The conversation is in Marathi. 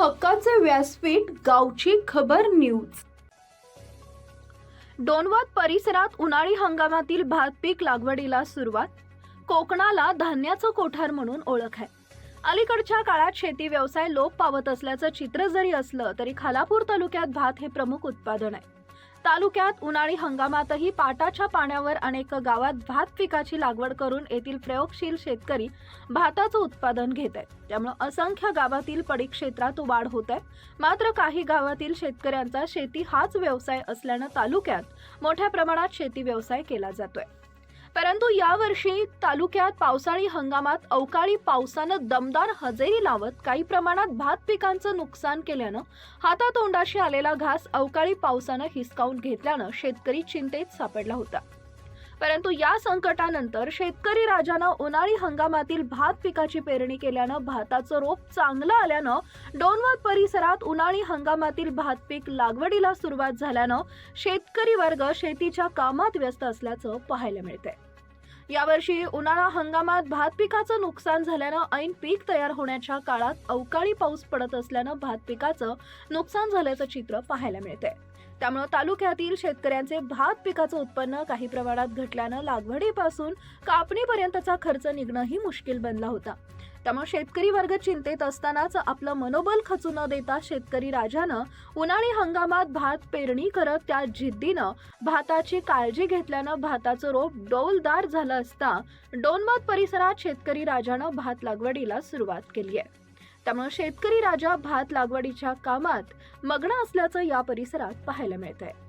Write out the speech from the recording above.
हक्काचे व्यासपीठ गावची खबर न्यूज. डोनवात परिसरात उन्हाळी हंगामातील भात पीक लागवडीला सुरुवात. कोकणाला धान्याचं कोठार म्हणून ओळख आहे. अलीकडच्या काळात शेती व्यवसाय लोप पावत असल्याचं चित्र जरी असलं तरी खालापूर तालुक्यात भात हे प्रमुख उत्पादन आहे. तालुक्यात उन्हाळी हंगामातही पाटाच्या पाण्यावर अनेक गावात भात पिकाची लागवड करून येथील प्रयोगशील शेतकरी भाताचं उत्पादन घेत आहेत त्यामुळे असंख्य गावातील पडीक क्षेत्रात वाढ होत आहे मात्र काही गावातील शेतकऱ्यांचा शेती हाच व्यवसाय असल्यानं तालुक्यात मोठ्या प्रमाणात शेती व्यवसाय केला जातोय. परंतु यावर्षी तालुक्यात पावसाळी हंगामात अवकाळी पावसानं दमदार हजेरी लावत काही प्रमाणात भात पिकांचं नुकसान केल्यानं हातातोंडाशी आलेला घास अवकाळी पावसानं हिसकावून घेतल्यानं शेतकरी चिंतेत सापडला होता. परंतु या संकटानंतर शेतकरी राजानं उन्हाळी हंगामातील भात पिकाची पेरणी केल्यानं भाताचं रोप चांगलं आल्यानं डोनवत परिसरात उन्हाळी हंगामातील भात पीक लागवडीला सुरुवात झाल्यानं शेतकरी वर्ग शेतीच्या कामात व्यस्त असल्याचं पाहायला मिळतंय. यावर्षी उन्हाळा हंगामात भात पिकाचं नुकसान झाल्यानं ऐन पीक तयार होण्याच्या काळात अवकाळी पाऊस पडत असल्यानं भात पिकाचं नुकसान झाल्याचं चित्र पाहायला मिळतंय. त्यामुळे तालुक्यातील शेतकऱ्यांचे भात पिकाचं उत्पन्न काही प्रमाणात घटल्यानं लागवडीपासून कापणीपर्यंतचा खर्च निघणंही मुश्किल बनला होता. त्यामुळे शेतकरी वर्ग चिंतेत असतानाच आपलं मनोबल खचू न देता शेतकरी राजानं उन्हाळी हंगामात भात पेरणी करत त्या जिद्दीनं भाताची काळजी घेतल्यानं भाताचं रोप डौलदार झालं असता डोनबाद परिसरात शेतकरी राजानं भात लागवडीला सुरुवात केली आहे. त्यामुळे शेतकरी राजा भात लागवडीच्या कामात मग्न असल्याचं या परिसरात पाहायला मिळत आहे